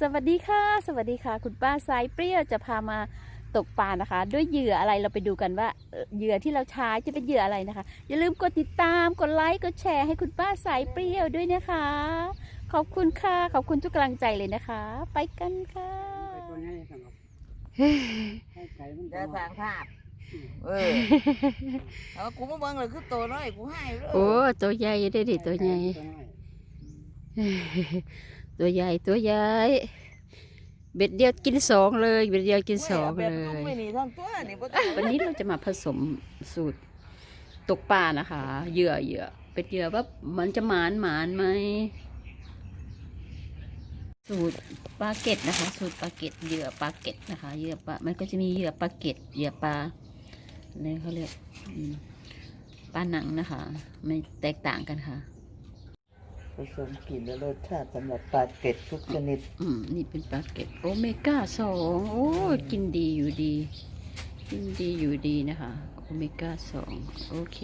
สวัสดีค่ะ สวัสดีค่ะ คุณป้าสายเปรี้ยวจะพามาตกปลานะคะ ด้วยเหยื่ออะไรเราไปดูกันว่าเอ่อเหยื่อที่เราใช้จะเป็นเหยื่ออะไรนะคะ อย่าลืมกดติดตามกดไลค์กดแชร์ให้คุณป้าสายเปรี้ยวด้วยนะคะ ขอบคุณค่ะขอบคุณทุกกำลังใจเลยนะคะ ไปกันค่ะไปตัวนี้สำหรับให้ไก่มันจะสร้างภาพเออเอากูมาเบิ่งเลยคือโตน้อยกูให้เลยโอ้ตัวใหญ่ได้ดิตัวใหญ่ ตัวใหญ่ตัวใหญ่เบ็ดเดียวกินสองเลย เบ็ดเดียวกินสองเลแบบลูกยไม่หนีทั้งตัวนี่บ่ต้องวันนี้เราจะมาผสมสูตรตกปลานะคะเหยื่อเหยื่อเป็นเหยื่อว่ามันจะหมานหมานไหมสูตรปลาเก็ดนะคะ สูตรปลาเก็ดเหยื่อปลาเก็ดนะคะเหยื่อปลามันก็จะมีเหยื่อปลาเก็ดเหยื่อปลาอะไรเขาเรียกอืมปลาหนังนะคะ ไม่แตกต่างกันค่ะ ผสมกลิ่นและรสชาติสำหรับปลาเก็ดทุกชนิด อืมนี่เป็นปลาเก็ตโอเมก้าสองโอ้ยกินดีอยู่ดี กินดีอยู่ดีนะคะโอเมก้าสองโอเค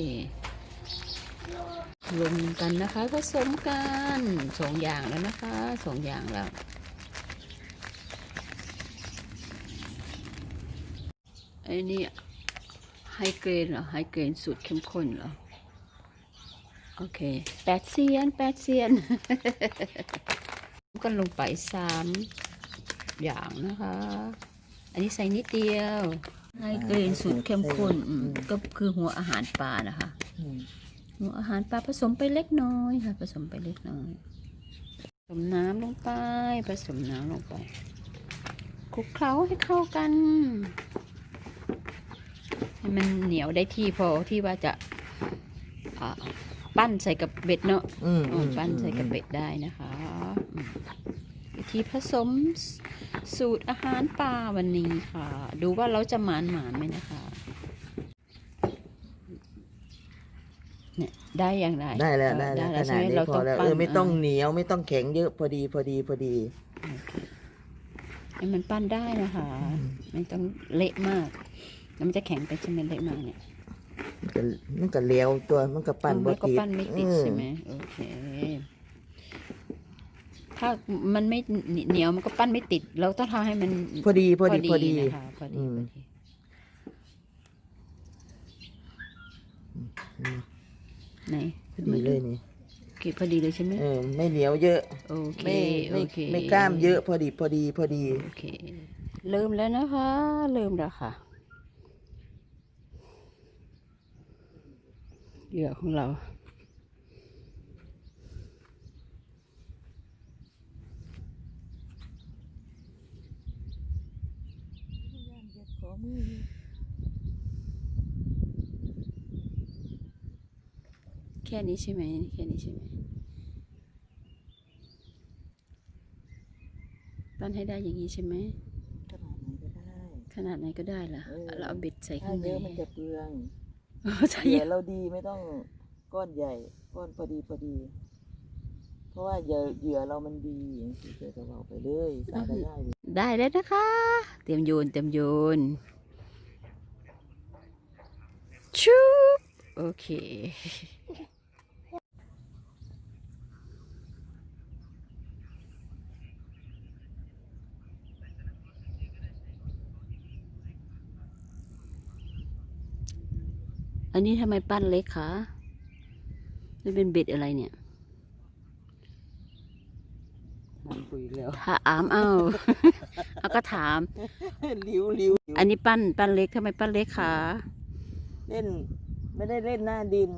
รวมกันนะคะผสมกันสองอย่างแล้วนะคะสองอย่างแล้วไอ้นี่ไฮเกรนเหรอไฮเกรนสูตรเข้มข้นเหรอ โอเคแปดเซียนแปดเซียน ก็ลงไปสามอย่างนะคะ อันนี้ใส่นิดเดียว ให้เกรนสูตรเข้มข้นอืมก็คือหัวอาหารปลานะคะอืมหัวอาหารปลาผสมไปเล็กน้อยค่ะ ผสมไปเล็กน้อย ผสมน้ำลงไป ผสมน้ำลงไปคลุกเคล้าให้เข้ากัน ให้มันเหนียวได้ที่พอที่ว่าจะอ่า ปั้นใส่กับเบ็ดเนาะอืมอืมปั้นใส่กับเบ็ดได้นะคะอืมวิธีผสมสสูตรอาหารปลาวันนี้ค่ะ ดูว่าเราจะหมานหมานๆไหมนะคะ เนี่ยได้อย่างไรได้แล้วได้แล้วขใช่นาดไหมนี้เราพต้อองแล้วปั้เอนอไม่ต้องเหนียวไม่ต้องแข็งเยอะพอดีพอดีพอดีโอเคให้มันปั้นได้นะคะ ไม่ต้องเละมากแล้วมันจะแข็งไปใช่ไหมเละมากเนี่ย มันก็มันก็เลี้ยวตัวมันก็ปั่นอ๋อบ่มันก็ติดปั้นไม่ติดอืใช่ไหมโอเค ถ้ามันไม่เหนียวมันก็ปั้นไม่ติด เราต้องทำให้มันพอดีพอดีพอดี นะคะพอดีอืม พอดีอืมไหนพอดีเลยนี่โอเคพอดีเลยใช่ไหมเออไม่เหนียวเยอะ โอเคไม่โอไม่เคไม่กล้ามเยอะพอดีพอดีพอดี โอเค เริ่มแล้วนะคะ เริ่มแล้วค่ะ เหยื่อของเราแค่นี้ใช่ไหมแค่นี้ใช่ไหมปั้นให้ได้อย่างนี้ใช่ไหมขนาดไหนก็ได้ ขนาดไหนก็ได้ล่ะเออเราเอาเบ็ดใส่ถ้าข้างในเยอะมันจะเปลืองเออ ใช่เหยื่อเราดีไม่ต้องก้อนใหญ่ ก้อนพอดีพอดี เพราะว่าเหยื่อเหยื่อเรามันดีอย่างที่เคยจะบอกไปเลยใส่ก็ได้อยู่ได้แล้วนะคะ เตรียมโยนเตรียมโยนชุบโอเค อันนี้ทำไมปั้นเล็กคะนี่เป็นเบ็ดอะไรเนี่ยมันคุยแล้วถามเอาเอาก็ถามลิ้วลิ้วอันนี้ปั้นปั้นเล็กทำไมปั้นเล็กคะเล่น ไม่ได้เล่นหน้าดิน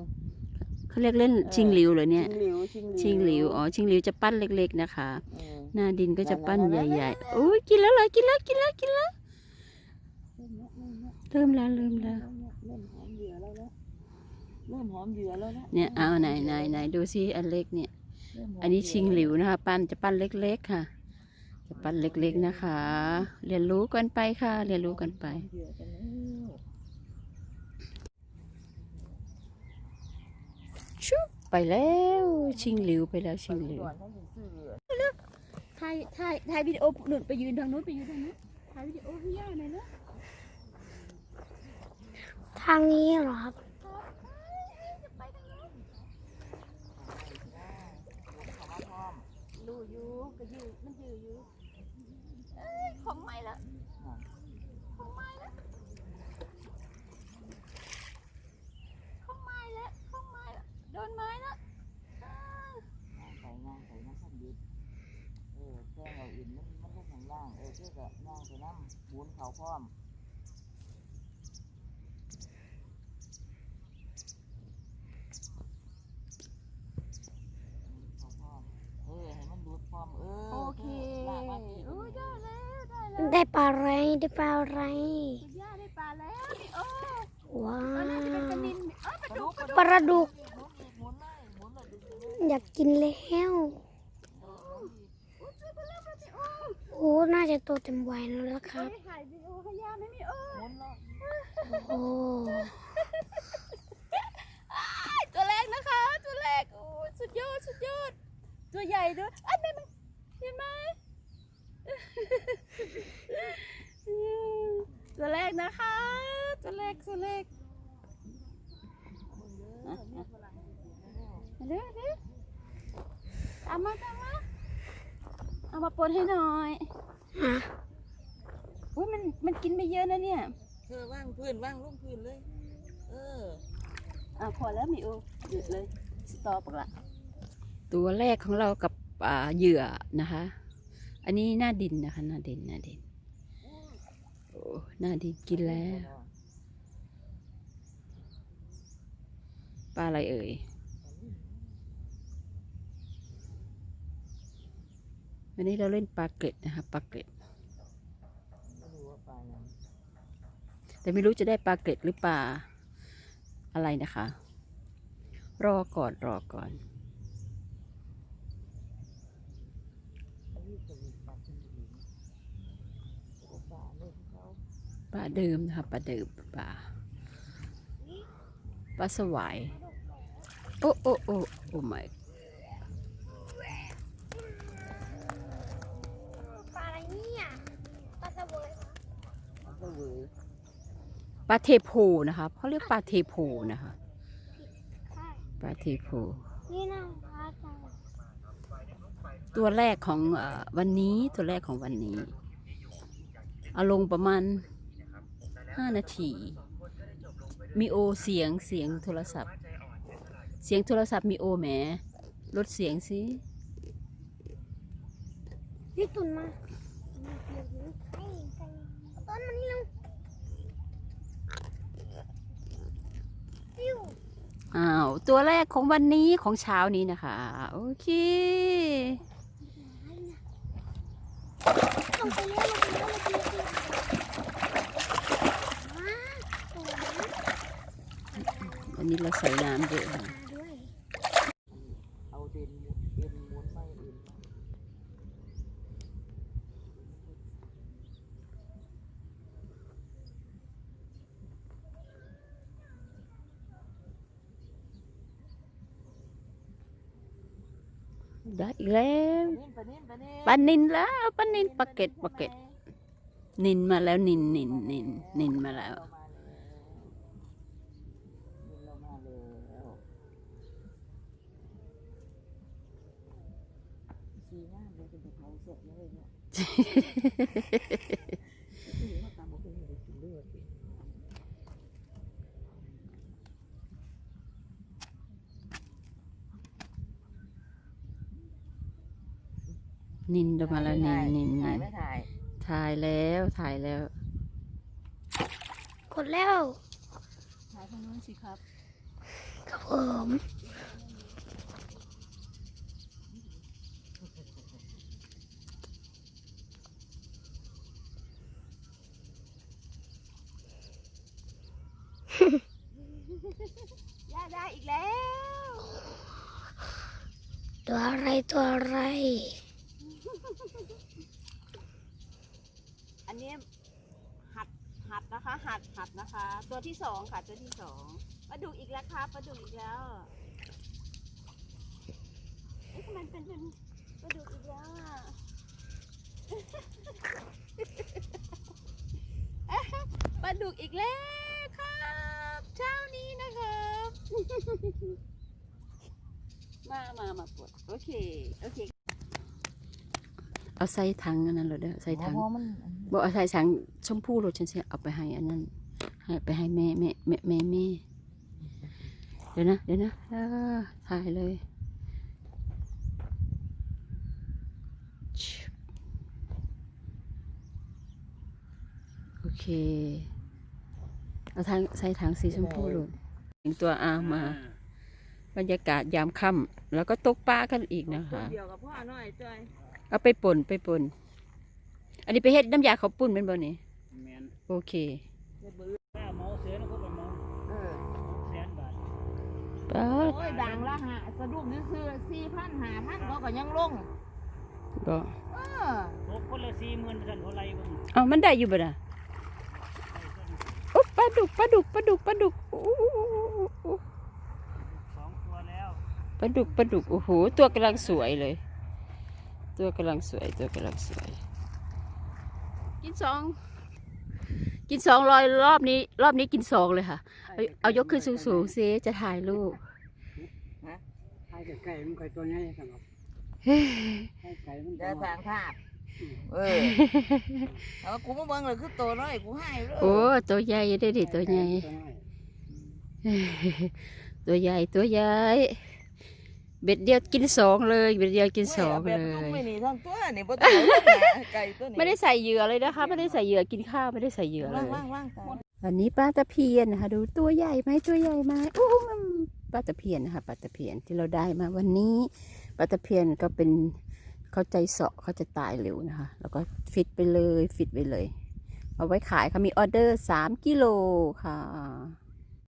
เขาเรียกเล่นเออชิงหลิวเหรอเนี่ยชิงหลิวชิงหลิวชิงหลิวอ๋อชิงหลิวจะปั้นเล็ก ๆนะคะเออหน้าดินก็จะปั้นนั่นใๆๆๆหญ่ๆโอ้ยกินแล้วเหรอกินแล้วกินแล้วกินแล้วเริ่มแล้วเริ่มแล้ว เริ่มหอมเหยื่อแล้วนะ เริ่มหอมเหยื่อแล้วนะเนี่ยเอาไหนไหนไหนดูซิอันเล็กเนี่ย เริ่มหมอันนี้ชิงหลิวเนะคะ ปั้นจะปั้นเล็กๆค่ะ จะปั้นเล็กๆนะคะ เรียนรู้กันไปค่ะ เรียนรู้กันไปหยื่อกันแล้วชุบไปแล้วชิงหลิวไปแล้วชิงหลิว ก่อนถ้าอยู่ซื่อถ่ายถ่ายถ่ายวิดีโอหนุนไปยืนทางนู้นไปยืนทางนู้นถ่ายวิดีโอให้ย่าหน่อยนะทางนี้เหรอครับ อยู่ก็ยืมันยืนอยู่เอ้ยของใหม่ละของใหม่ละของใหม่ละของใหม่ละโดนไม้ละอ้าวย่างไปย่างไปน้ำขันดิบเออแค่เราอินมันมันลงข้างล่างเออเพื่อกับย่างไปน้ำหมุนเขาพร้อมเขาพร้อมเออให้มันดูดพร้อมเออ โอเค ลากมาพี่ โอ้ยได้แล้วได้แล้ว ได้ปลาอะ ไรได้ปลาอะไรคุณย่าได้ปลาแล้วนี่โอ้ว้าตอนนั้นจะเป็นปลานิวนเอ้ยปลาดุกปลาดุกปลาดุกหมุนอีกหมุนเลยหมุนเลยดึงเลยอยากกินแล้วเออหมุนอีกอุ้ยช่วยไปแล้วปลาดิโอ้โอ้น่าจะโตเต็มวัยแล้วครับไม่ถ่ายวิดีโอให้ย่าไม่มีโอ้หมุนแล้วโอ้ยตัวแรกนะคะ ตัวแรกโอ้ยสุดยอดสุดยอดตัวใหญ่ด้วยอันนี้มันเห็นไหม ตัวแรกนะคะ ตัวแรกตัวแรกมาเร็วเร็วเอามาเอามาเอามาปนให้หน่อยฮะอุ้ยมันมันกินไปเยอะนะเนี่ยเธอว่างพื้นว่างลงพื้นเลย เอออะพอแล้วมิโอหยุดเลยสต็อปละตัวแรกของเรากับอ่าเหยื่อนะคะ อันนี้หน้าดินนะคะหน้าดินหน้าดินโอ้ หน้าดินกินแล้ว ปลาอะไรเอ่ย วันนี้เราเล่นปลาเกร็ดนะคะปลาเกร็ด แต่ไม่รู้จะได้ปลาเกร็ดหรือปลาอะไรนะคะ รอก่อนรอก่อนนี้จะมีปลาขึ้นอยู่โอ้ปลาเลยที่เขา ปลาเดิมนะคะปลาเดิมปลาปลาสวายโอ้โอ้โอ้โอ้ไม่ปลาอะไรเนี่ยปลาสวยปลาเสวยปลาเทโพนะคะเขาเรียกปลาเทโพนะคะใช่ปลาเทโพนี่นะปลาจังตัวแรกของเออวันนี้ตัวแรกของวันนี้ เอาลงประมาณ ห้านาที มีโอเสียงเสียงโทรศัพท์ เสียงโทรศัพท์มีโอแหมลดเสียงสินี่ตุนมาต้นมันนี่ลงปิ้วอ้าว ตัวแรกของวันนี้ของเช้านี้นะคะ โอเคลงไปแล้วลงไปแล้วลงไปแล้วว้าสวย วันนี้เราใส่น้ำเยอะค่ะมาด้วยได้อีกแล้วปานิ่มปลานิ่มปลานินแล้วปลานินปลาเก็ดปลาเก็ดนินมาแล้วนินนินนินนินมาแล้ว เรามาแล้วเรามาแล้วสีหน้าเลยเป็นเขาเสร็จเลยเนี่ยสีหน้าตาบอกเป็นอะไรกินเลือดนินลงมาแล้วนินนินถ่านิยนไม่ถ่าย ถ่ายแล้วถ่ายแล้วกดแล้วถ่ายทางนู้นสิครับ ครับผม ย่าได้อีกแล้ว ตัวอะไรตัวอะไร อันนี้หัดหัดนะคะ หัดหัดนะคะ ตัวที่สองค่ะ ตัวที่สองปลาดุกอีกแล้วครับปลาดุกอีกแล้วเอ๊ะทำไมเป็นเป็นปลาดุกอีกแล้วอะปลาดุกอีกแล้วครับ เช้านี้นะครับ มามามาปวดโอเค โอเค เอาใส่ถังอันนั้นเลยเด้อใส่ถังเพราะมันบอกเอาใส่ถังชมพูโรดฉันจะเอาไปให้อันนั้นให้ไปให้แม่แม่แม่แม่แม่เดี๋ยวนะเดี๋ยวนะเออถ่ายเลยชิบโอเค เอาทางใส่ถังสีชมพูโรดแต่งตัวอามา บรรยากาศยามค่ำแล้วก็ตกปลากันอีกนะคะ เดียวกับพ่อหน่อยจ้อยเอาไปป่นไปป่นอันนี้ไปเฮ็ดน้ำยาข้าวปุ้นเป็นบ่นี่แมนโอเคถ้าเมาเสียแล้วก็เป็นเมาเออแสนบาทปาดโอ้ยดังละหาสะดุ้งซื้อสี่พันหาพันเขาก็ยังลง บ่เออตกคนละสี่หมื่นท่านเขาไล่เบิ่งเอามันได้อยู่บ่ล่ะโอ้ปลาดุกปลาดุกปลาดุกปลาดุกอู้อู้อู้อู้อู้ สองตัวแล้ว ปลาดุกปลาดุกโอ้โหตัวกำลังสวยเลย ตัวกำลังสวยตัวกำลังสวย กินสองกินสองรอยรอบนี้ รอบนี้กินสองเลยค่ะ เอาเอายกขึ้นสูงๆซิจะถ่ายรูปไอ้ไก่มันไก่ตัวใหญ่สำหรับเฮ้ยไอ้ไก่มันจะสร้างภาพเออเอากูมาเบิ่งเลยคือโตน้อยกูให้เลยโอ้ตัวใหญ่ได้ดิตัวใหญ่ตัวใหญ่ตัวใหญ่ เบ็ดเดียวกินสองเลยเบ็ดเดียวกินสองเลแบบจุ้มยไม่หนีทั้งตัวนี่บ่ต้องเอาไก่ตัวนี้ไม่ได้ใส่เหยื่อเลยนะคะ ไม่ได้ใส่เหยื่อกินข้าวไม่ได้ใส่เหยื่อเลว่างยว่างว่างตายอันนี้ปลาตะเพียนนะคะดูตัวใหญ่ไหมตัวใหญ่ไหมอู้หูมันปลาตะเพียนนะคะปลาตะเพียนที่เราได้มาวันนี้ปลาตะเพียนก็เป็นเขาใจเสาะเขาจะตายเร็วนะคะ แล้วก็ฟิตไปเลยฟิตไปเลย เอาไว้ขายเขามีออเดอร์สามกิโลค่ะ